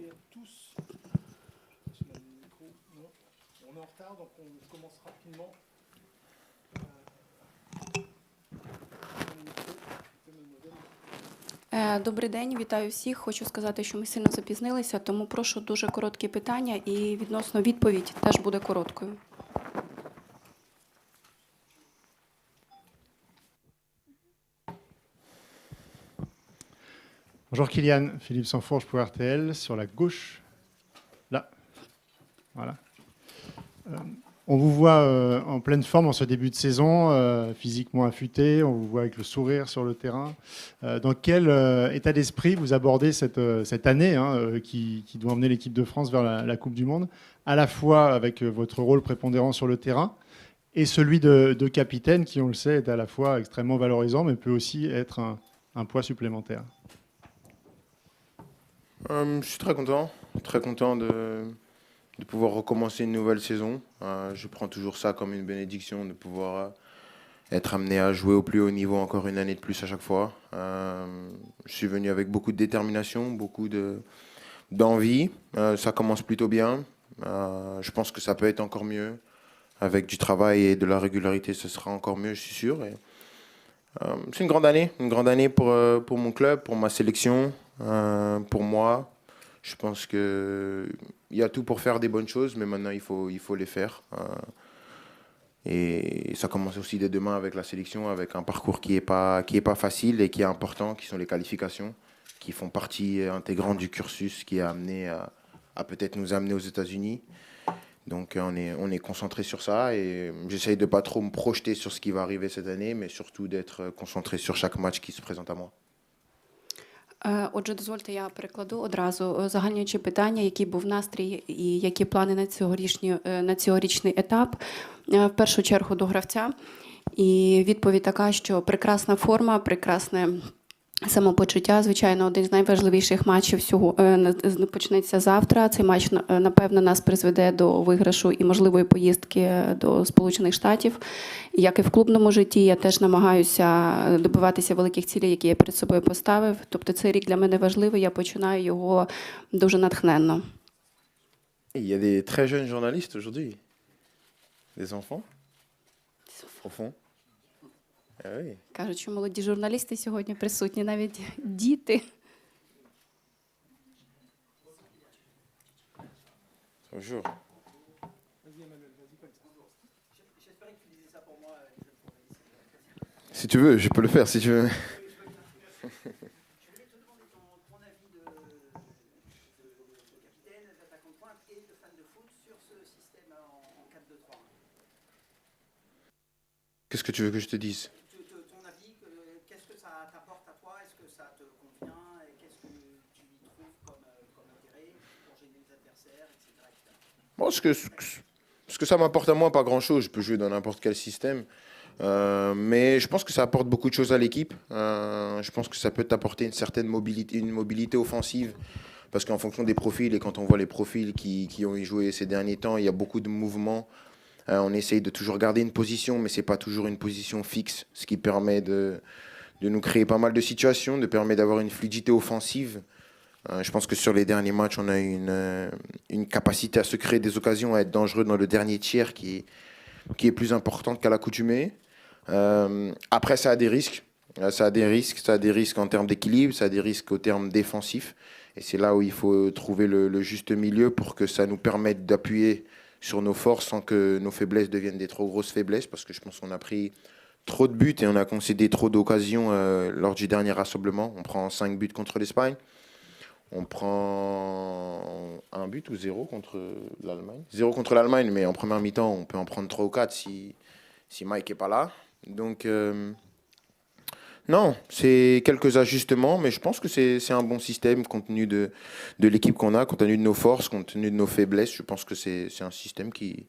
et à tous. On est en retard, donc on commence rapidement. Е, Добрий день, вітаю всіх. Хочу сказати, що ми сильно запізнилися, тому прошу дуже короткі питання і відносно відповідь теж буде короткою. Bonjour Kylian, Philippe Sanfourche pour RTL, sur la gauche, là, voilà. Euh, on vous voit euh, en pleine forme en ce début de saison, euh, physiquement affûté, on vous voit avec le sourire sur le terrain. Dans quel état d'esprit vous abordez cette, année hein, qui, doit emmener l'équipe de France vers la, Coupe du Monde, à la fois avec votre rôle prépondérant sur le terrain et celui de, capitaine qui, on le sait, est à la fois extrêmement valorisant mais peut aussi être un poids supplémentaire? Euh, je suis très content, très content de, pouvoir recommencer une nouvelle saison. Euh, je prends toujours ça comme une bénédiction de pouvoir euh, être amené à jouer au plus haut niveau encore une année de plus à chaque fois. Je suis venu avec beaucoup de détermination, beaucoup de d'envie. Ça commence plutôt bien. Je pense que ça peut être encore mieux. Avec du travail et de la régularité, ce sera encore mieux, je suis sûr. C'est une grande année, une grande année pour, pour mon club, pour ma sélection, euh, pour moi. Je pense que il y a tout pour faire des bonnes choses, mais maintenant il faut, il faut les faire. Euh, et ça commence aussi dès demain avec la sélection, avec un parcours qui n'est pas, pas facile et qui est important, qui sont les qualifications, qui font partie intégrante du cursus qui a amené à, à peut-être nous amener aux États-Unis. Donc on est, on est concentré sur ça et j'essaye de pas trop me projeter sur ce qui va arriver cette année, mais surtout d'être concentré sur chaque match qui se présente à moi. Е, Отже, дозвольте, я перекладу одразу Е, загальнюючи питання, який був настрій і які плани на цьогорічні е, на цьогорічний етап. В першу чергу до гравця. І відповідь така, що прекрасна форма, прекрасне самопочуття. Звичайно, один з найважливіших матчів всього е, почнеться завтра. Цей матч е, напевно нас призведе до виграшу і можливої поїздки до Сполучених Штатів. Як і в клубному житті, я теж намагаюся добиватися великих цілей, які я перед собою поставив. Тобто цей рік для мене важливий. Я починаю його дуже натхненно. A des très jeunes journalistes aujourd'hui. Des enfants Au fond Ой. Кажуть, що молоді журналісти сьогодні присутні, навіть діти. Bonjour. Si tu veux, je peux le faire si tu veux. Qu'est-ce que tu veux que je te dise Bon, ce que, ce ça m'apporte à moi, pas grand-chose. Je peux jouer dans n'importe quel système. Euh, mais je pense que ça apporte beaucoup de choses à l'équipe. Euh, je pense que ça peut t'apporter une certaine mobilité, une mobilité offensive. Parce qu'en fonction des profils, et quand on voit les profils qui, qui ont joué ces derniers temps, il y a beaucoup de mouvements. Euh, on essaye de toujours garder une position, mais c'est pas toujours une position fixe, ce qui permet de nous créer pas mal de situations, de permettre d'avoir une fluidité offensive. Euh, je pense que sur les derniers matchs, on a eu une, euh, une capacité à se créer des occasions, à être dangereux dans le dernier tiers qui est, plus importante qu'à l'accoutumée. Euh, après, ça a des risques. Ça a des risques, ça a des risques en termes d'équilibre, ça a des risques au terme défensif. Et c'est là où il faut trouver le, juste milieu pour que ça nous permette d'appuyer sur nos forces sans que nos faiblesses deviennent des trop grosses faiblesses. Parce que je pense qu'on a pris trop de buts et on a concédé trop d'occasions lors du dernier rassemblement. On prend 5 buts contre l'Espagne. On prend un but ou zéro contre l'Allemagne. Zéro contre l'Allemagne, mais en première mi-temps, on peut en prendre trois ou quatre si, si Mike n'est pas là. Donc, euh, non, c'est quelques ajustements, mais je pense que c'est un bon système compte tenu de, de l'équipe qu'on a, compte tenu de nos forces, compte tenu de nos faiblesses. Je pense que c'est c'est un système qui,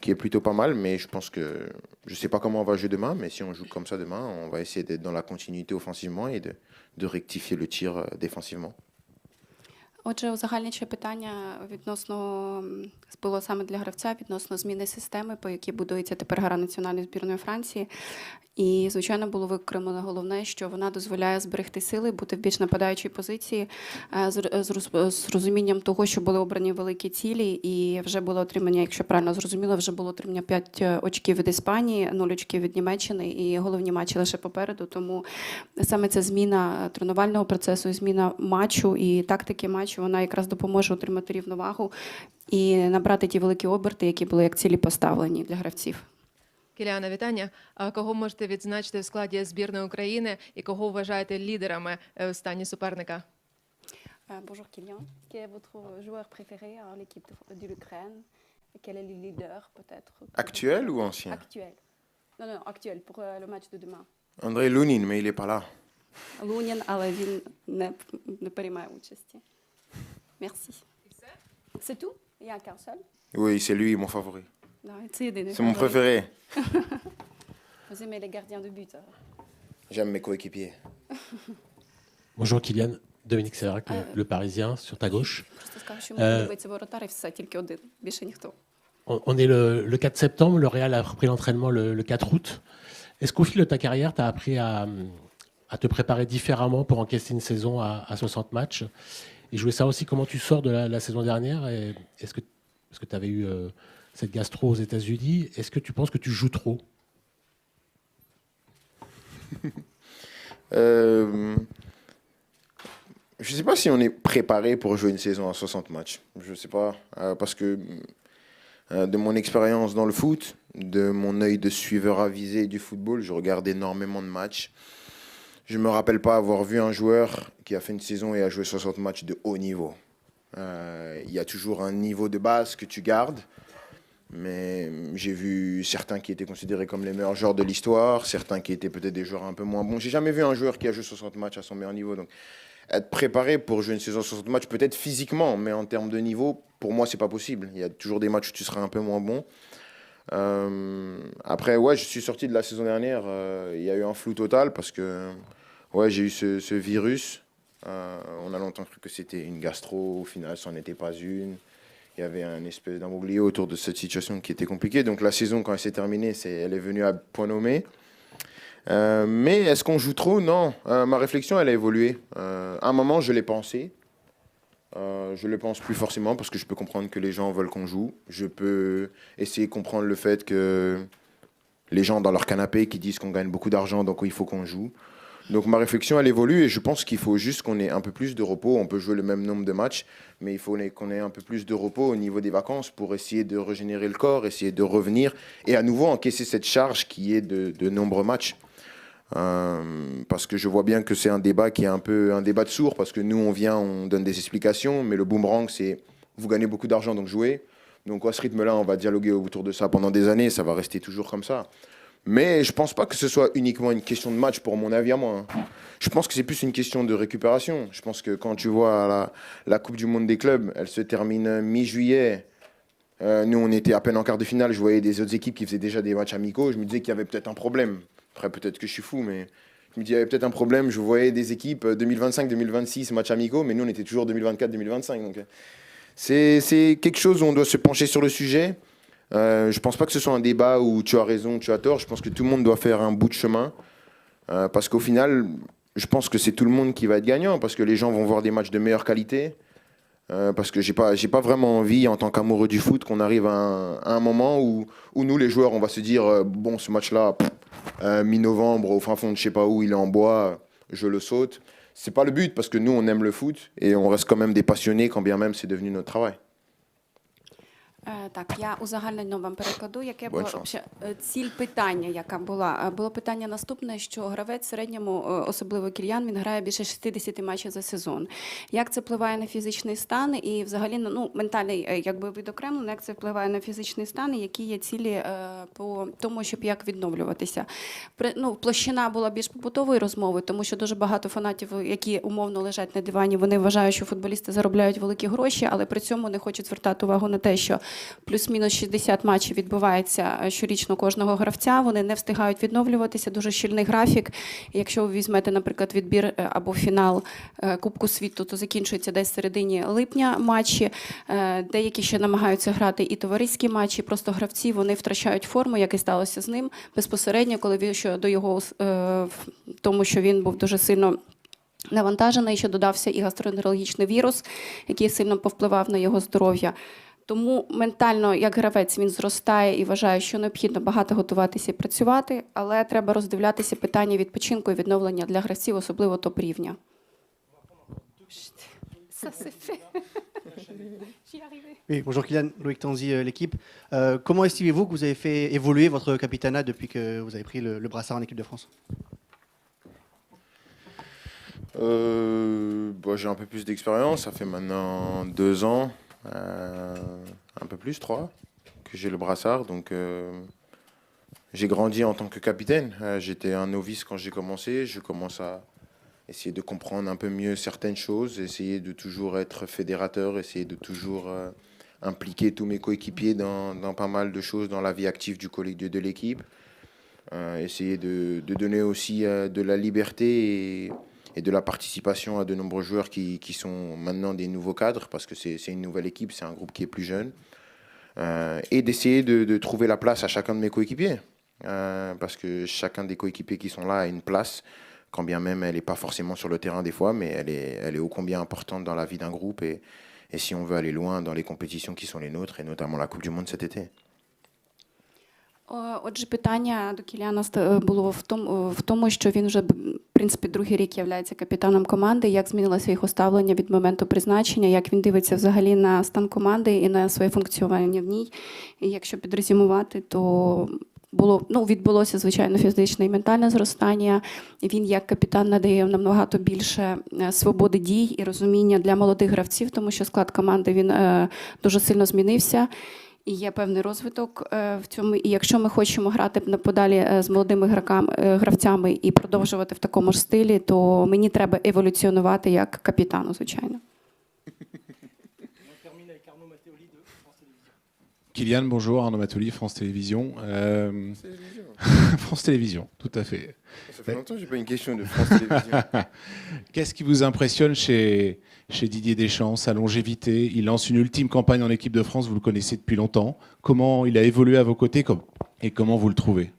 qui est plutôt pas mal, mais je pense que je ne sais pas comment on va jouer demain, mais si on joue comme ça demain, on va essayer d'être dans la continuité offensivement et de, de rectifier le tir euh, défensivement. Отже, узагальнююче питання відносно було саме для гравця відносно зміни системи, по якій будується тепер гра національної збірної Франції. І, звичайно, було викремлено головне, що вона дозволяє зберегти сили, бути в більш нападаючій позиції е, з, з, роз- з розумінням того, що були обрані великі цілі, і вже було отримання, якщо правильно зрозуміло, вже було отримання 5 очків від Іспанії, 0 очків від Німеччини, і головні матчі лише попереду. Тому саме ця зміна тренувального процесу, зміна матчу і тактики матчу, вона якраз допоможе отримати рівновагу і набрати ті великі оберти, які були як цілі поставлені для гравців. Кіляна, вітання. А кого можете відзначити в складі збірної України і кого вважаєте лідерами е, в стані суперника? Bonjour Kylian, quel est votre joueur préféré à l'équipe de l'Ukraine Quel est le leader peut-être Actuel ou ancien Actuel. Non, non, actuel pour euh, le match de demain. André Lounine, mais il est pas là. Лунін, але він не, не приймає участі. Merci. C'est tout Il y a qu'un seul Oui, c'est lui mon favori. Да, це єдиний. C'est mon фаворит. préféré. Vous aimez les gardiens de but alors J'aime mes coéquipiers. Bonjour Kylian, Dominique Séverac, le, le Parisien, sur ta gauche. Просто скажу, що мені Е. подобається воротар і все, тільки один, більше ніхто. On, on est le, le 4 septembre, le Real a repris l'entraînement le, le 4 août. Est-ce qu'au fil de ta carrière, tu as appris à, à te préparer différemment pour encaisser une saison à, à 60 matchs Et je voulais savoir aussi comment tu sors de la, saison dernière. Est-ce que tu avais eu euh, cette gastro aux États-Unis Est-ce que tu penses que tu joues trop? Euh, je ne sais pas si on est préparé pour jouer une saison à 60 matchs. Je ne sais pas. euh, parce que de mon expérience dans le foot, de mon œil de suiveur avisé du football, je regarde énormément de matchs. Je ne me rappelle pas avoir vu un joueur qui a fait une saison et a joué 60 matchs de haut niveau. Euh, Il y a toujours un niveau de base que tu gardes. Mais j'ai vu certains qui étaient considérés comme les meilleurs joueurs de l'histoire, certains qui étaient peut-être des joueurs un peu moins bons. J'ai jamais vu un joueur qui a joué 60 matchs à son meilleur niveau. Donc, être préparé pour jouer une saison 60 matchs, peut-être physiquement, mais en termes de niveau, pour moi, c'est pas possible. Il y a toujours des matchs où tu seras un peu moins bon. Euh, après, ouais, je suis sorti de la saison dernière. euh, il y a eu un flou total parce que ouais, j'ai eu ce, virus. Euh, on a longtemps cru que c'était une gastro. Au final, ça n'en était pas une. Il y avait un espèce d'amoblier autour de cette situation qui était compliquée. Donc la saison, quand elle s'est terminée, c'est, elle est venue à point nommé. Euh, mais est-ce qu'on joue trop? Non. Euh, ma réflexion, elle a évolué. À un moment, je l'ai pensé. Euh, je le pense plus forcément parce que je peux comprendre que les gens veulent qu'on joue. Je peux essayer de comprendre le fait que les gens dans leur canapé qui disent qu'on gagne beaucoup d'argent, donc il faut qu'on joue. Donc ma réflexion, elle évolue et je pense qu'il faut juste qu'on ait un peu plus de repos. On peut jouer le même nombre de matchs, mais il faut qu'on ait un peu plus de repos au niveau des vacances pour essayer de régénérer le corps, essayer de revenir et à nouveau encaisser cette charge qui est de, nombreux matchs. Euh, parce que je vois bien que c'est un débat qui est un peu un débat de sourds, parce que nous, on vient, on donne des explications, mais le boomerang, c'est vous gagnez beaucoup d'argent, donc jouez. Donc à ce rythme-là, on va dialoguer autour de ça pendant des années, ça va rester toujours comme ça. Mais je pense pas que ce soit uniquement une question de match, pour mon avis à moi. hein. Je pense que c'est plus une question de récupération. Je pense que quand tu vois la, Coupe du Monde des clubs, elle se termine mi-juillet. Euh, nous, on était à peine en quart de finale. Je voyais des autres équipes qui faisaient déjà des matchs amicaux. Je me disais qu'il y avait peut-être un problème. Après, peut-être que je suis fou, mais je me disais qu'il y avait peut-être un problème. Je voyais des équipes euh, 2025-2026 matchs amicaux, mais nous, on était toujours 2024-2025. Donc, euh, c'est quelque chose où on doit se pencher sur le sujet. Euh, je pense pas que ce soit un débat où tu as raison, tu as tort. Je pense que tout le monde doit faire un bout de chemin. Euh, parce qu'au final, je pense que c'est tout le monde qui va être gagnant. Parce que les gens vont voir des matchs de meilleure qualité. Euh, parce que j'ai pas, j'ai pas vraiment envie, en tant qu'amoureux du foot, qu'on arrive à un, moment où, nous, les joueurs, on va se dire euh, bon, ce match-là, mi-novembre, au fin fond de je sais pas où, il est en bois, je le saute. C'est pas le but parce que nous, on aime le foot et on reste quand même des passionnés, quand bien même c'est devenu notre travail. Е, Так, я узагальнено вам перекладу, яке було вообще, е, ціль питання, яка була. Е, Було питання наступне, що гравець в середньому, особливо кільян, він грає більше 60 матчів за сезон. Як це впливає на фізичний стан і взагалі ну, ментальний, якби відокремлено, як це впливає на фізичний стан і які є цілі по тому, щоб як відновлюватися. Ну, площина була більш побутової розмови, тому що дуже багато фанатів, які умовно лежать на дивані, вони вважають, що футболісти заробляють великі гроші, але при цьому не хочуть звертати увагу на те, що плюс-мінус 60 матчів відбувається е, щорічно кожного гравця. Вони не встигають відновлюватися. Дуже щільний графік. Якщо ви візьмете, наприклад, відбір е, або фінал е, Кубку світу, то закінчується десь в середині липня матчі. Деякі ще намагаються грати і товариські матчі. Просто гравці вони втрачають форму, як і сталося з ним безпосередньо, коли він що до його тому, що він був дуже сильно. Навантажений, що додався і гастроентерологічний вірус, який сильно повпливав на його здоров'я. Тому ментально, як гравець, він зростає і вважає, що необхідно багато готуватися і працювати, але треба роздивлятися питання відпочинку і відновлення для гравців, особливо топ-рівня. Oui, bonjour Kylian, Loïc Tanzi, euh, l'équipe. Euh, comment estimez-vous que vous avez fait évoluer votre capitanat depuis que vous avez pris le, le brassard en équipe de France Euh, bah, J'ai un peu plus d'expérience. Ça fait maintenant deux ans, euh, un peu plus, trois, que j'ai le brassard. Donc, euh, j'ai grandi en tant que capitaine. Euh, J'étais un novice quand j'ai commencé. Je commence à essayer de comprendre un peu mieux certaines choses, essayer de toujours être fédérateur, essayer de toujours euh, impliquer tous mes coéquipiers dans, dans pas mal de choses dans la vie active du collègue de, l'équipe. Euh, essayer de, de donner aussi euh, de la liberté et, et de la participation à de nombreux joueurs qui, qui sont maintenant des nouveaux cadres, parce que c'est une nouvelle équipe, c'est un groupe qui est plus jeune. Euh, et d'essayer de, de trouver la place à chacun de mes coéquipiers. Euh, parce que chacun des coéquipiers qui sont là a une place, quand bien même elle n'est pas forcément sur le terrain des fois, mais elle est, elle est ô combien importante dans la vie d'un groupe. Et, et si on veut aller loin dans les compétitions qui sont les nôtres, et notamment la Coupe du Monde cet été. О, Отже, питання до Кіліана ста- було в тому, в тому, що він вже в принципі другий рік є капітаном команди. Як змінилося його ставлення від моменту призначення? Як він дивиться взагалі на стан команди і на своє функціонування в ній? І якщо підрезюмувати, то було ну відбулося звичайно фізичне і ментальне зростання. Він як капітан надає нам набагато більше е, свободи дій і розуміння для молодих гравців, тому що склад команди він е, дуже сильно змінився. І є певний розвиток е, в цьому. І якщо ми хочемо грати на подалі е, з молодими граками, е, гравцями і продовжувати в такому ж стилі, то мені треба еволюціонувати як капітану, звичайно. Kylian, bonjour, Arnaud Matoli, France Télévisions. Euh, France Télévisions, tout à fait. Ça fait longtemps que j'ai pas une question de France Télévisions. Qu'est-ce qui vous impressionne chez, chez Didier Deschamps, sa longévité Il lance une ultime campagne en équipe de France, vous le connaissez depuis longtemps. Comment il a évolué à vos côtés et comment vous le trouvez?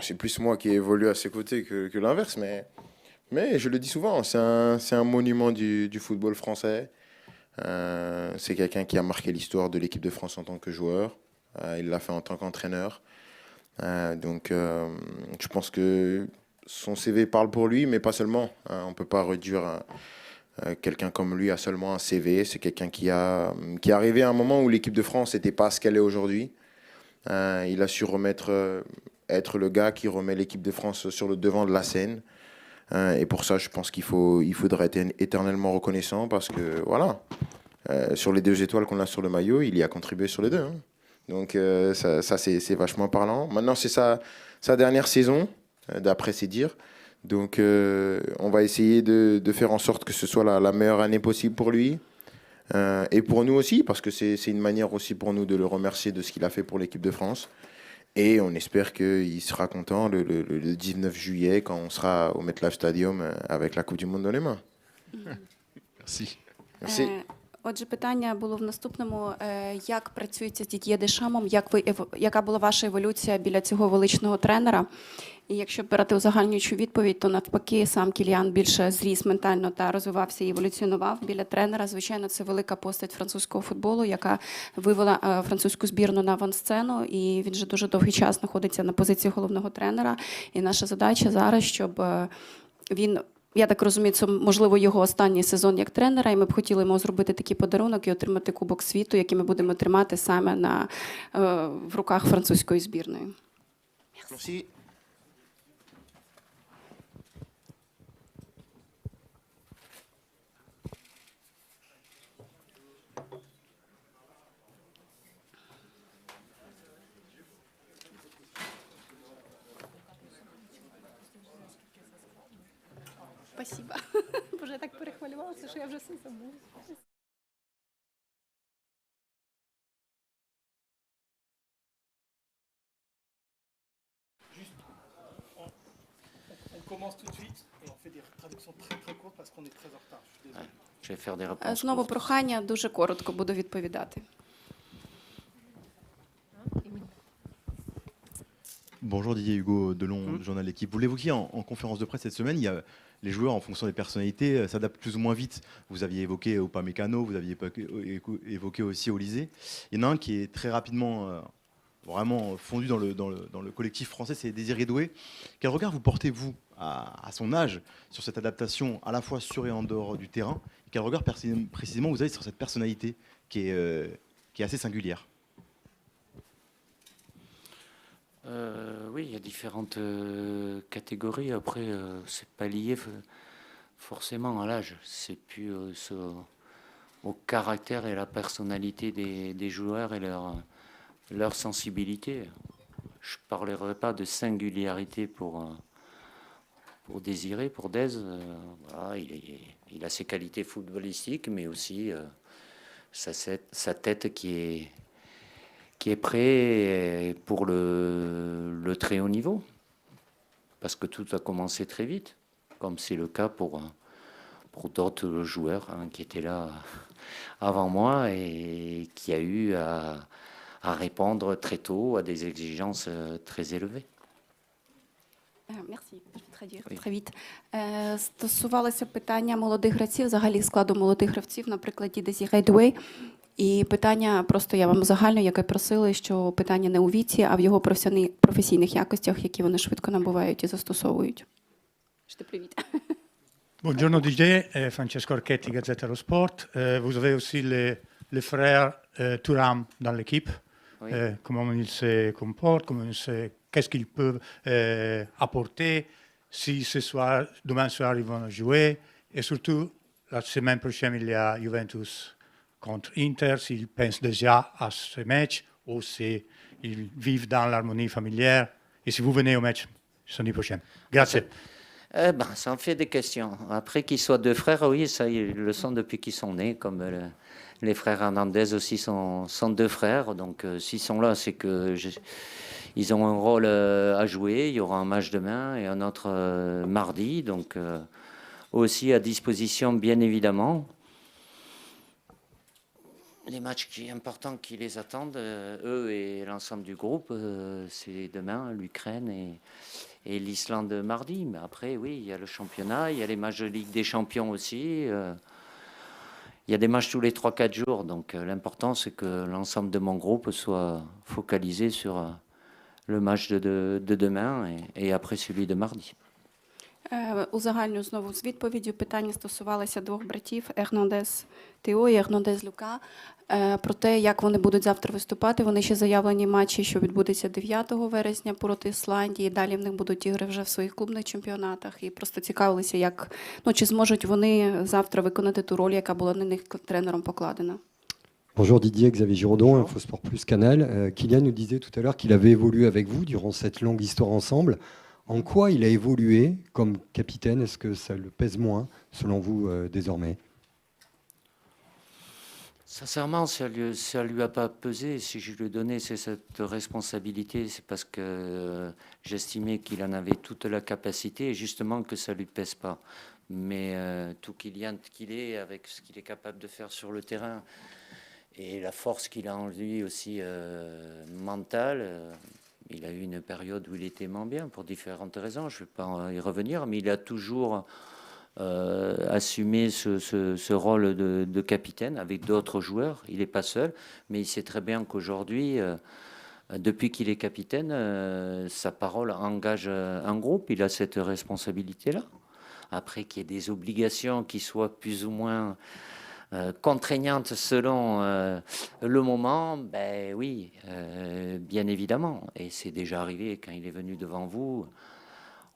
C'est plus moi qui ai évolué à ses côtés que, l'inverse, mais, je le dis souvent, c'est un, monument du, football français. Euh, c'est quelqu'un qui a marqué l'histoire de l'équipe de France en tant que joueur. Euh, il l'a fait en tant qu'entraîneur. Euh, donc, je pense que son CV parle pour lui, mais pas seulement. hein. on ne peut pas réduire quelqu'un comme lui à seulement un CV. C'est quelqu'un qui, a, qui est arrivé à un moment où l'équipe de France n'était pas ce qu'elle est aujourd'hui. Euh, il a su remettre euh, être le gars qui remet l'équipe de France sur le devant de la scène. Euh, et pour ça, je pense qu'il faut, il faudrait être éternellement reconnaissant parce que, voilà, euh, sur les deux étoiles qu'on a sur le maillot, il y a contribué sur les deux. hein. Donc, euh, ça, ça, c'est vachement parlant. Maintenant, c'est sa, sa dernière saison, euh, d'après ses dires. Donc, euh, on va essayer de, de faire en sorte que ce soit la, la meilleure année possible pour lui. Euh, et pour nous aussi, parce que c'est une manière aussi pour nous de le remercier de ce qu'il a fait pour l'équipe de France. Et on espère qu'il sera content le, le- le- le 19 juillet quand on sera au MetLife Stadium euh, avec la Coupe du Monde dans les mains. Merci. Merci. Отже, питання було в наступному: Е, як працюється з Дід'є Дешамом? Як ви яка була ваша еволюція біля цього величного тренера? І якщо брати узагальнюючу відповідь, то навпаки сам Кіліан більше зріс ментально та розвивався і еволюціонував біля тренера. Звичайно, це велика постать французького футболу, яка вивела е, французьку збірну на авансцену. І він вже дуже довгий час знаходиться на позиції головного тренера. І наша задача зараз, щоб е, він. Я так розумію, це можливо його останній сезон як тренера, і ми б хотіли йому зробити такий подарунок і отримати Кубок світу, який ми будемо тримати саме на, е, в руках французької збірної. спасіба. Боже, я так перехвалювалася, що я вже все забула. Знову прохання дуже коротко буду відповідати. Bonjour Didier Hugo Delon, journal L'équipe. Vous l'évoquiez en conférence de presse cette semaine, les joueurs en fonction des personnalités euh, s'adaptent plus ou moins vite. Vous aviez évoqué Upamecano, vous aviez évoqué, évoqué aussi Olysée. Il y en a un qui est très rapidement euh, vraiment fondu dans le, collectif français, c'est Désiré Doué. Quel regard vous portez-vous à, son âge sur cette adaptation à la fois sur et en dehors du terrain? Quel regard précis- précisément vous avez sur cette personnalité euh, qui est assez singulière? Euh, oui, il y a différentes euh, catégories. Après, euh, c'est pas lié forcément à l'âge. C'est plus au caractère et la personnalité des, joueurs et leur, sensibilité. Je parlerai pas de singularité pour, pour Désiré, pour Dez. il, a ses qualités footballistiques, mais aussi sa tête qui est qui est prêt pour le, le très haut niveau. Parce que tout a commencé très vite, comme c'est le cas pour, pour d'autres joueurs hein, qui étaient là avant moi et qui a eu à, à répondre très tôt à des exigences euh, très élevées. Е, Мерсі, traduire Oui. très vite. Е, Стосувалося питання молодих гравців, взагалі складу молодих гравців на прикладі Desiree Doué. І питання, просто я вам загально, яке просили, що питання не у віці, а в його професійних якостях, які вони швидко набувають і застосовують. Привіт. Buongiorno Didier, eh, Francesco Archetti, Gazzetta dello Sport. Euh, vous avez aussi les, les frères euh, Thuram dans l'équipe. Oui. Euh, comment ils se comportent, comment ils se- qu'est-ce qu'ils peuvent euh, apporter si ce soir, demain soir ils vont jouer. Et surtout, la semaine prochaine, il y a Juventus contre Inter, s'ils pensent déjà à ce match ou s'ils vivent dans l'harmonie familière. Et si vous venez au match samedi prochain. Grazie. Eh ben, ça en fait des questions. Après qu'ils soient deux frères, oui, ça, ils le sont depuis qu'ils sont nés, comme euh, le- les frères Hernandez aussi sont, sont deux frères. Donc, euh, s'ils sont là, c'est que je- ils ont un rôle euh, à jouer. Il y aura un match demain et un autre mardi. Donc, aussi à disposition, bien évidemment. Les matchs qui, importants qui les attendent, euh, eux et l'ensemble du groupe, euh, c'est demain, l'Ukraine et, l'Islande mardi. Mais après, oui, il y a le championnat, il y a les matchs de Ligue des Champions aussi. euh, il y a des matchs tous les 3-4 jours. Donc l'important, c'est que l'ensemble de mon groupe soit focalisé sur le match de, de- de demain et après celui de mardi. Е, Узагальню знову з відповіддю питання стосувалося двох братів Ернандес Тео і Ернандес Люка. Е, Про те, як вони будуть завтра виступати. Вони ще заявлені матчі, що відбудеться 9 вересня проти Ісландії. Далі в них будуть ігри вже в своїх клубних чемпіонатах. І просто цікавилися, як ну чи зможуть вони завтра виконати ту роль, яка була на них тренером покладена. Bonjour Didier, Xavier Giraudon, Infosport Plus Canal. Euh, Kylian nous disait tout à l'heure qu'il avait évolué avec vous durant cette longue histoire ensemble. En quoi il a évolué comme capitaine? Est-ce que ça le pèse moins, selon vous, euh, désormais? Sincèrement, ça ça lui a pas pesé. Si je lui donnais cette responsabilité, c'est parce que euh, j'estimais qu'il en avait toute la capacité et justement que ça lui pèse pas. Mais euh, tout Kylian qu'il est, avec ce qu'il est capable de faire sur le terrain et la force qu'il a en lui aussi mentale, il a eu une période où il était moins bien pour différentes raisons. Je ne vais pas y revenir, mais il a toujours euh, assumé ce, rôle de, capitaine avec d'autres joueurs. Il n'est pas seul, mais il sait très bien qu'aujourd'hui, euh, depuis qu'il est capitaine, euh, sa parole engage un groupe. Il a cette responsabilité-là. Après qu'il y ait des obligations qui soient plus ou moins euh, contraignantes selon euh, le moment, ben oui, euh, bien évidemment. Et c'est déjà arrivé quand il est venu devant vous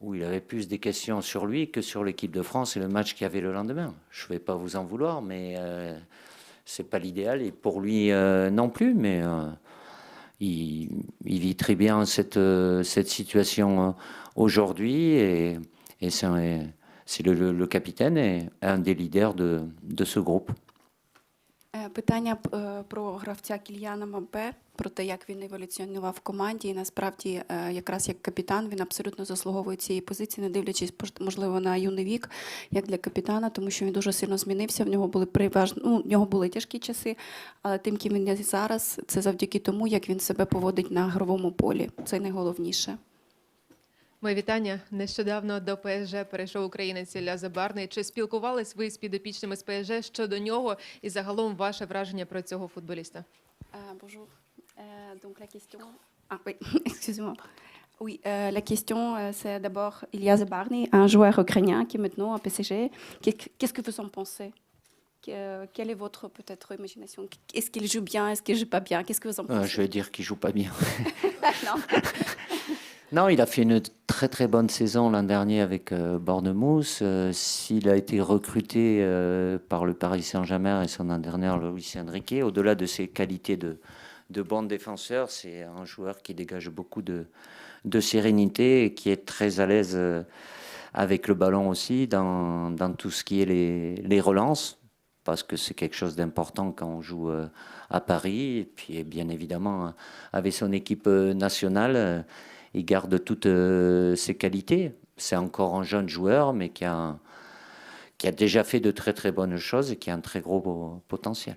où il avait plus des questions sur lui que sur l'équipe de France et le match qu'il y avait le lendemain. Je ne vais pas vous en vouloir, mais c'est pas l'idéal et pour lui non plus. Mais il, vit très bien cette, situation aujourd'hui et, c'est le, capitaine et un des leaders de, de ce groupe. Питання е, про гравця Кільяна Мбапе, про те, як він еволюціонував в команді. І насправді, е, якраз як капітан, він абсолютно заслуговує цієї позиції, не дивлячись можливо на юний вік, як для капітана, тому що він дуже сильно змінився. В нього були переважно, ну, в нього були тяжкі часи, але тим, ким він є зараз, це завдяки тому, як він себе поводить на гровому полі. Це найголовніше. Моє вітання. Нещодавно до ПСЖ перейшов українець Ілля Забарний. Чи спілкувались ви з підопічними з ПСЖ щодо нього і загалом ваше враження про цього футболіста? Euh, bonjour. Euh, donc la question. Ah oui, excusez-moi. Oui, euh, la question, euh, c'est d'abord Ilyas Barney, un joueur ukrainien qui est maintenant à PSG. Qu'est- Qu'est-ce que vous en pensez Que- Quelle est votre peut-être imagination Est-ce qu'il joue bien Est-ce qu'il joue pas bien Qu'est-ce que vous en Euh, pensez je vais dire qu'il joue pas bien. Non. Non, il a fait une très très bonne saison l'an dernier avec euh. Euh, S'il a été recruté euh, par le Paris Saint-Germain et son entraîneur Luis Enrique, au-delà de ses qualités de, bon défenseur, c'est un joueur qui dégage beaucoup de, sérénité et qui est très à l'aise euh, avec le ballon aussi dans, tout ce qui est les, les relances, parce que c'est quelque chose d'important quand on joue à Paris. Et puis bien évidemment, avec son équipe nationale, il garde toutes euh, ses qualités. C'est encore un jeune joueur, mais qui a, déjà fait de très très bonnes choses et qui a un très gros po- potentiel.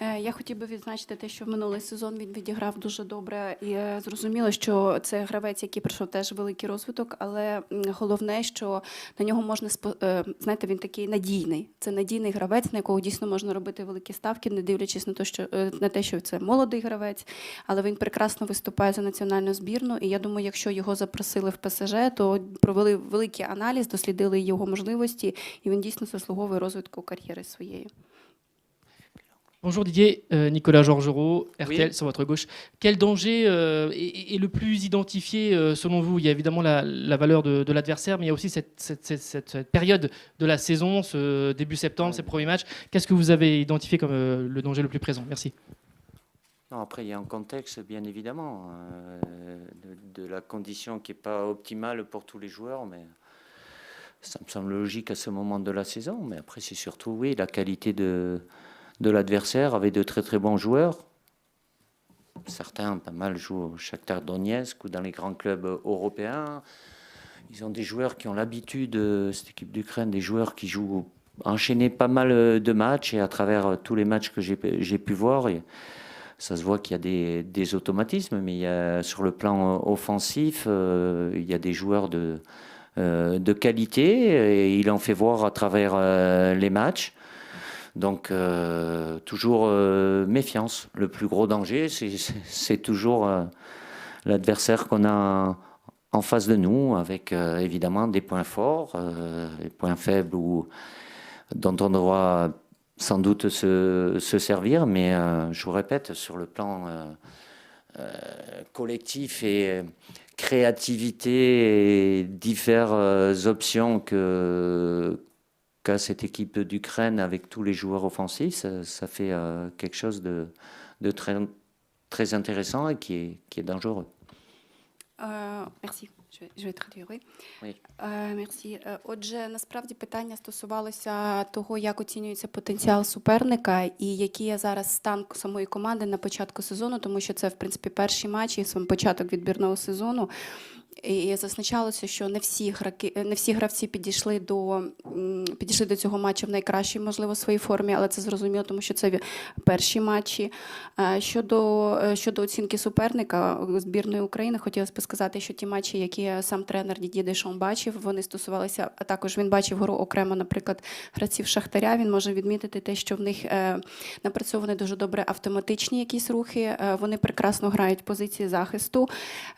Е, Я хотів би відзначити те, що в минулий сезон він відіграв дуже добре, і е, зрозуміло, що це гравець, який пройшов теж великий розвиток, але головне, що на нього можна е, знаєте, він такий надійний. Це надійний гравець, на якого дійсно можна робити великі ставки, не дивлячись на те, що на те, що це молодий гравець, але він прекрасно виступає за національну збірну. І я думаю, якщо його запросили в ПСЖ, то провели великий аналіз, дослідили його можливості, і він дійсно заслуговує розвитку кар'єри своєї. Bonjour Didier, Euh, Nicolas Georgerot, RTL Oui. sur votre gauche. Quel danger euh, est, est le plus identifié euh, selon vous? Il y a évidemment la, la valeur de, de l'adversaire, mais il y a aussi cette, cette- cette- cette- cette période de la saison, ce début septembre, ces premiers matchs. Qu'est-ce que vous avez identifié comme le danger le plus présent? Merci. Non, après, il y a un contexte, bien évidemment, de, de la condition qui n'est pas optimale pour tous les joueurs, mais ça me semble logique à ce moment de la saison. Mais après, c'est surtout, oui, la qualité de, de l'adversaire avec de très très bons joueurs. Certains, pas mal, jouent au Shakhtar Donetsk ou dans les grands clubs européens. Ils ont des joueurs qui ont l'habitude, euh, cette équipe d'Ukraine, des joueurs qui jouent enchaîner pas mal euh, de matchs et à travers euh, tous les matchs que j'ai pu voir, ça se voit qu'il y a des, automatismes, mais sur le plan offensif, il y a des joueurs de, qualité et il en fait voir à travers les matchs. Donc, euh, toujours euh, méfiance. Le plus gros danger, c'est- toujours euh, l'adversaire qu'on a en face de nous, avec évidemment des points forts, des points faibles ou, dont on devra sans doute se, se servir. Mais je vous répète, sur le plan collectif et créativité et diverses options que qu'a cette équipe d'Ukraine avec tous les joueurs offensifs, ça, ça fait euh, quelque chose de, de très, très intéressant et qui est, qui est dangereux. Е, Мерсі. Je vais- je vais traduire, oui. Oui. Е, Мерсі. Е, Отже, насправді питання стосувалося того, як оцінюється потенціал суперника і який є зараз стан самої команди на початку сезону, тому що це, в принципі, перші матчі, сам початок відбірного сезону. І зазначалося, що не всі граки, не всі гравці підійшли до підійшли до цього матчу в найкращій, можливо, своїй формі, але це зрозуміло, тому що це перші матчі. Е, Щодо, е, щодо оцінки суперника е, збірної України, хотілося б сказати, що ті матчі, які сам тренер Дідє Дешон бачив, вони стосувалися, а також він бачив гру окремо, наприклад, гравців Шахтаря. Він може відмітити те, що в них е, напрацьовані дуже добре автоматичні якісь рухи. е, Вони прекрасно грають позиції захисту.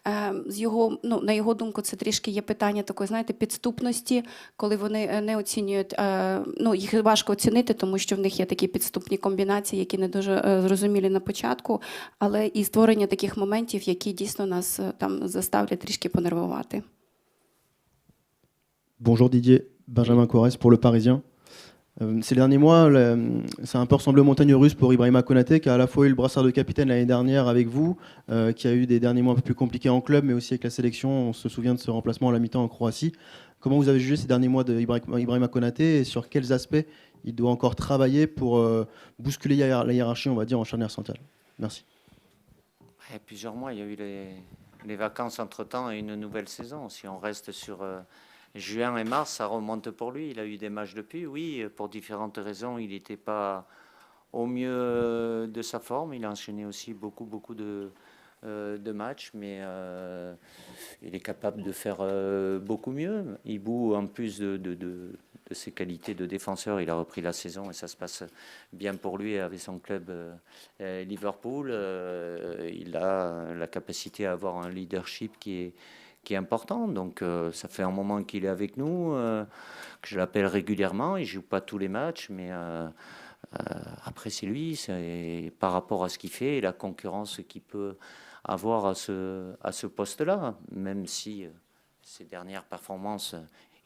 Е, З його, ну, на його думку, це трішки є питання такої, знаєте, підступності, коли вони е, не оцінюють, е, ну, їх важко оцінити, тому що в них є такі підступні комбінації, які не дуже е, зрозумілі на початку, але і створення таких моментів, які дійсно нас там заставлять трішки понервувати. Bonjour Didier, Benjamin Corès pour le Parisien. Euh, ces derniers mois, a un peu ressemblé aux montagnes russes pour Ibrahima Konaté, qui a à la fois eu le brassard de capitaine l'année dernière avec vous, euh, qui a eu des derniers mois un peu plus compliqués en club, mais aussi avec la sélection. On se souvient de ce remplacement à la mi-temps en Croatie. Comment vous avez jugé ces derniers mois de Ibrahima Ibrahima Konaté et sur quels aspects il doit encore travailler pour euh, bousculer la hiérarchie, on va dire, en charnière centrale? Merci. A plusieurs mois, il y a eu les, vacances entre-temps et une nouvelle saison. Si on reste sur juin et mars, ça remonte pour lui. Il a eu des matchs depuis, oui, pour différentes raisons. Il n'était pas au mieux de sa forme. Il a enchaîné aussi beaucoup, beaucoup de, euh, matchs, mais euh, il est capable de faire euh, beaucoup mieux. Hibou, en plus de, de- ses qualités de défenseur, il a repris la saison et ça se passe bien pour lui avec son club Liverpool. Il a la capacité à avoir un leadership qui est, qui est important. Donc euh, ça fait un moment qu'il est avec nous, euh, que je l'appelle régulièrement. Il joue pas tous les matchs, mais euh, après c'est lui. C'est par rapport à ce qu'il fait et la concurrence qu'il peut avoir à ce, à ce poste-là, même si ses dernières performances,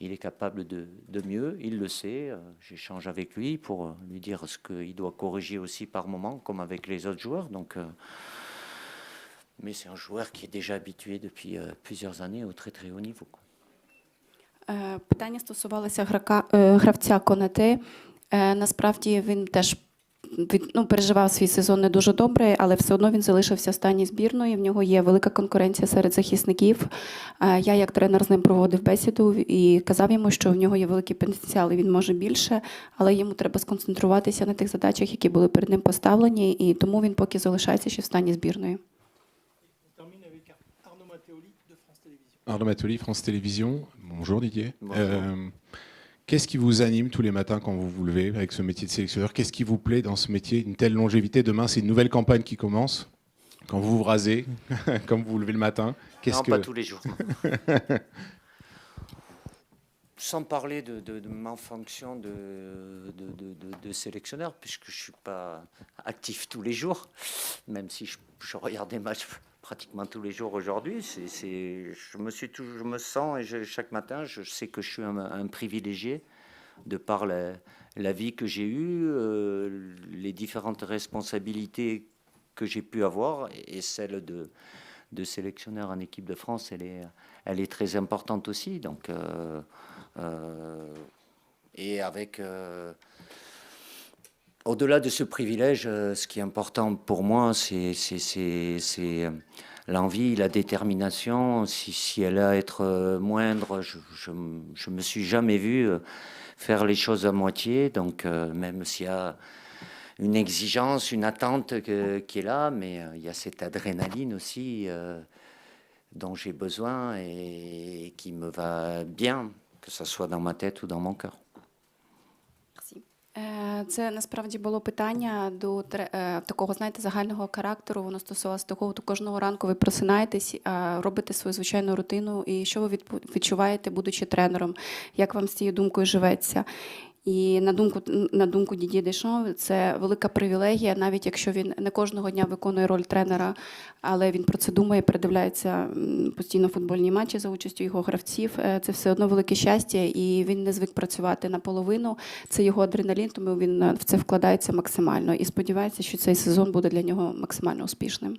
il est capable de, de mieux, il le sait. J'échange avec lui pour lui dire ce qu'il doit corriger aussi par moment, comme avec les autres joueurs. Donc, mais c'est un joueur qui est déjà habitué depuis euh, plusieurs années au très très haut niveau. Е, Питання стосувалося грака, е, гравця Конате. Е, Насправді він теж ну, переживав свій сезон не дуже добре, але все одно він залишився в стані збірної. В нього є велика конкуренція серед захисників. Я, як тренер, з ним проводив бесіду і казав йому, що в нього є великий потенціал і він може більше, але йому треба сконцентруватися на тих задачах, які були перед ним поставлені, і тому він поки залишається ще в стані збірної. Arnaud Matoli, France Télévisions. Bonjour Didier. Bonjour. Euh, Qu'est-ce qui vous anime tous les matins quand vous vous levez avec ce métier de sélectionneur? Qu'est-ce qui vous plaît dans ce métier Une telle longévité, demain c'est une nouvelle campagne qui commence. Quand vous vous rasez, quand vous vous levez le matin, qu'est-ce Non, que... pas tous les jours. Sans parler de, de- de ma fonction de, sélectionneur, puisque je ne suis pas actif tous les jours, même si je, je regarde des matchs pratiquement tous les jours aujourd'hui. Je, me sens, et chaque matin, je sais que je suis un, privilégié de par la, vie que j'ai eue, euh, les différentes responsabilités que j'ai pu avoir, et, celle de, sélectionneur en équipe de France, elle est, très importante aussi. Donc, euh, euh, et avec, au-delà de ce privilège, euh, ce qui est important pour moi, c'est, euh, l'envie, la détermination. Si, elle a à être euh, moindre, je, je me suis jamais vu faire les choses à moitié. Donc, même s'il y a une exigence, une attente qui est là, mais il y a cette adrénaline aussi dont j'ai besoin et qui me va bien, que ce soit dans ma tête ou dans mon cœur. Е, Це насправді було питання до е, такого, знаєте, загального характеру. Воно стосувалося того, то кожного ранку ви просинаєтесь, робите свою звичайну рутину. І що ви відчуваєте, будучи тренером? Як вам з цією думкою живеться? І на думку на думку Дідє Дешон, це велика привілегія, навіть якщо він не кожного дня виконує роль тренера, але він про це думає, передивляється постійно футбольні матчі за участю його гравців. Е, Це все одно велике щастя, і він не звик працювати наполовину. Це його адреналін, тому він е, в це вкладається максимально. І сподівається, що цей сезон буде для нього максимально успішним.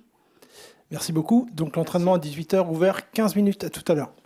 Merci beaucoup. Donc l'entraînement à 18h ouvert 15 minutes à tout à l'heure.